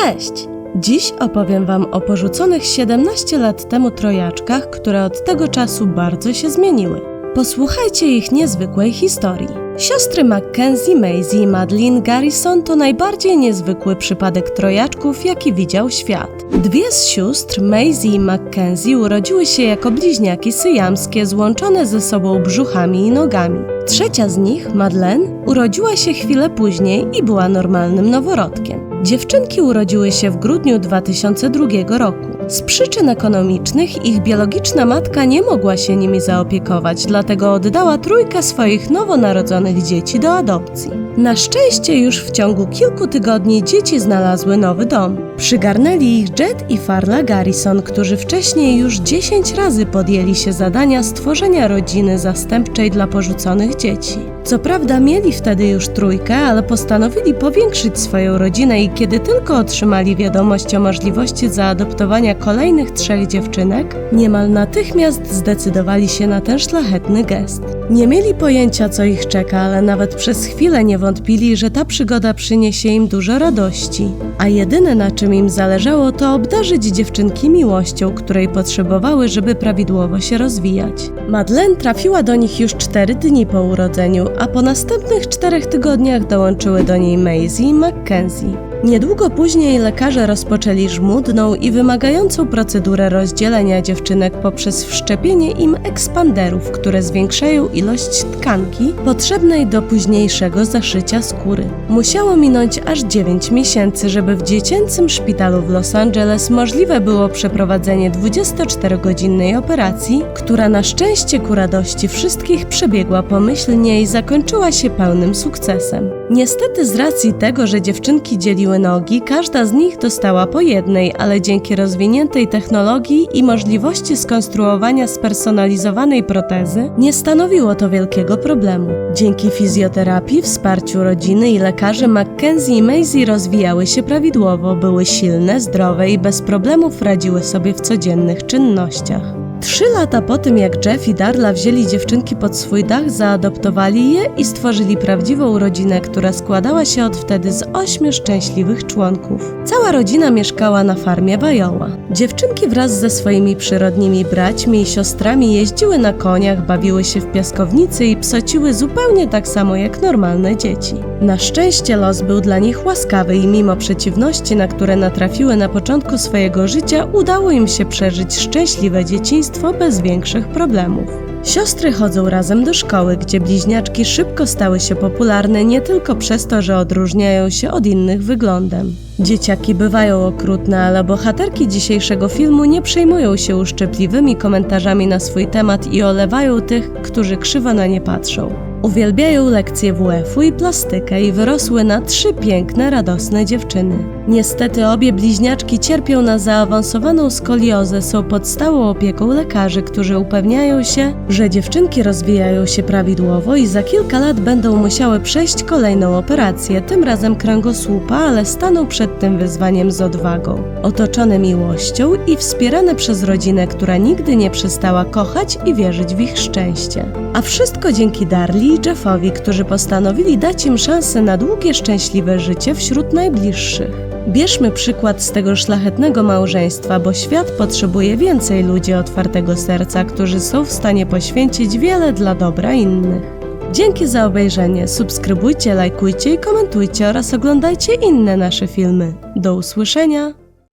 Cześć! Dziś opowiem Wam o porzuconych 17 lat temu trojaczkach, które od tego czasu bardzo się zmieniły. Posłuchajcie ich niezwykłej historii. Siostry Mackenzie, Maisie i Madeline Garrison to najbardziej niezwykły przypadek trojaczków, jaki widział świat. Dwie z sióstr, Maisie i Mackenzie, urodziły się jako bliźniaki syjamskie, złączone ze sobą brzuchami i nogami. Trzecia z nich, Madeleine, urodziła się chwilę później i była normalnym noworodkiem. Dziewczynki urodziły się w grudniu 2002 roku. Z przyczyn ekonomicznych ich biologiczna matka nie mogła się nimi zaopiekować, dlatego oddała trójkę swoich nowonarodzonych dzieci do adopcji. Na szczęście już w ciągu kilku tygodni dzieci znalazły nowy dom. Przygarnęli ich Jet i Farla Garrison, którzy wcześniej już 10 razy podjęli się zadania stworzenia rodziny zastępczej dla porzuconych dzieci. Co prawda mieli wtedy już trójkę, ale postanowili powiększyć swoją rodzinę i kiedy tylko otrzymali wiadomość o możliwości zaadoptowania kolejnych trzech dziewczynek, niemal natychmiast zdecydowali się na ten szlachetny gest. Nie mieli pojęcia, co ich czeka, ale nawet przez chwilę nie wątpili, że ta przygoda przyniesie im dużo radości. A jedyne na czym im zależało, to obdarzyć dziewczynki miłością, której potrzebowały, żeby prawidłowo się rozwijać. Madeleine trafiła do nich już cztery dni po urodzeniu, a po następnych czterech tygodniach dołączyły do niej Maisie i Mackenzie. Niedługo później lekarze rozpoczęli żmudną i wymagającą procedurę rozdzielenia dziewczynek poprzez wszczepienie im ekspanderów, które zwiększają ilość tkanki potrzebnej do późniejszego zaszycia skóry. Musiało minąć aż 9 miesięcy, żeby w dziecięcym szpitalu w Los Angeles możliwe było przeprowadzenie 24-godzinnej operacji, która na szczęście ku radości wszystkich przebiegła pomyślnie i zakończyła się pełnym sukcesem. Niestety z racji tego, że dziewczynki dzieliły nogi, każda z nich dostała po jednej, ale dzięki rozwiniętej technologii i możliwości skonstruowania spersonalizowanej protezy, nie stanowiło to wielkiego problemu. Dzięki fizjoterapii, wsparciu rodziny i lekarzy Mackenzie i Maisie rozwijały się prawidłowo, były silne, zdrowe i bez problemów radziły sobie w codziennych czynnościach. Trzy lata po tym, jak Jeff i Darla wzięli dziewczynki pod swój dach, zaadoptowali je i stworzyli prawdziwą rodzinę, która składała się od wtedy z ośmiu szczęśliwych członków. Cała rodzina mieszkała na farmie Wajoła. Dziewczynki wraz ze swoimi przyrodnimi braćmi i siostrami jeździły na koniach, bawiły się w piaskownicy i psociły zupełnie tak samo jak normalne dzieci. Na szczęście los był dla nich łaskawy i mimo przeciwności, na które natrafiły na początku swojego życia, udało im się przeżyć szczęśliwe dzieciństwo bez większych problemów. Siostry chodzą razem do szkoły, gdzie bliźniaczki szybko stały się popularne nie tylko przez to, że odróżniają się od innych wyglądem. Dzieciaki bywają okrutne, ale bohaterki dzisiejszego filmu nie przejmują się uszczypliwymi komentarzami na swój temat i olewają tych, którzy krzywo na nie patrzą. Uwielbiają lekcje WF-u i plastykę i wyrosły na trzy piękne, radosne dziewczyny. Niestety obie bliźniaczki cierpią na zaawansowaną skoliozę, są pod stałą opieką lekarzy, którzy upewniają się, że dziewczynki rozwijają się prawidłowo i za kilka lat będą musiały przejść kolejną operację, tym razem kręgosłupa, ale staną przed tym wyzwaniem z odwagą. Otoczone miłością i wspierane przez rodzinę, która nigdy nie przestała kochać i wierzyć w ich szczęście. A wszystko dzięki Darli i Jeffowi, którzy postanowili dać im szansę na długie, szczęśliwe życie wśród najbliższych. Bierzmy przykład z tego szlachetnego małżeństwa, bo świat potrzebuje więcej ludzi otwartego serca, którzy są w stanie poświęcić wiele dla dobra innych. Dzięki za obejrzenie, subskrybujcie, lajkujcie i komentujcie oraz oglądajcie inne nasze filmy. Do usłyszenia!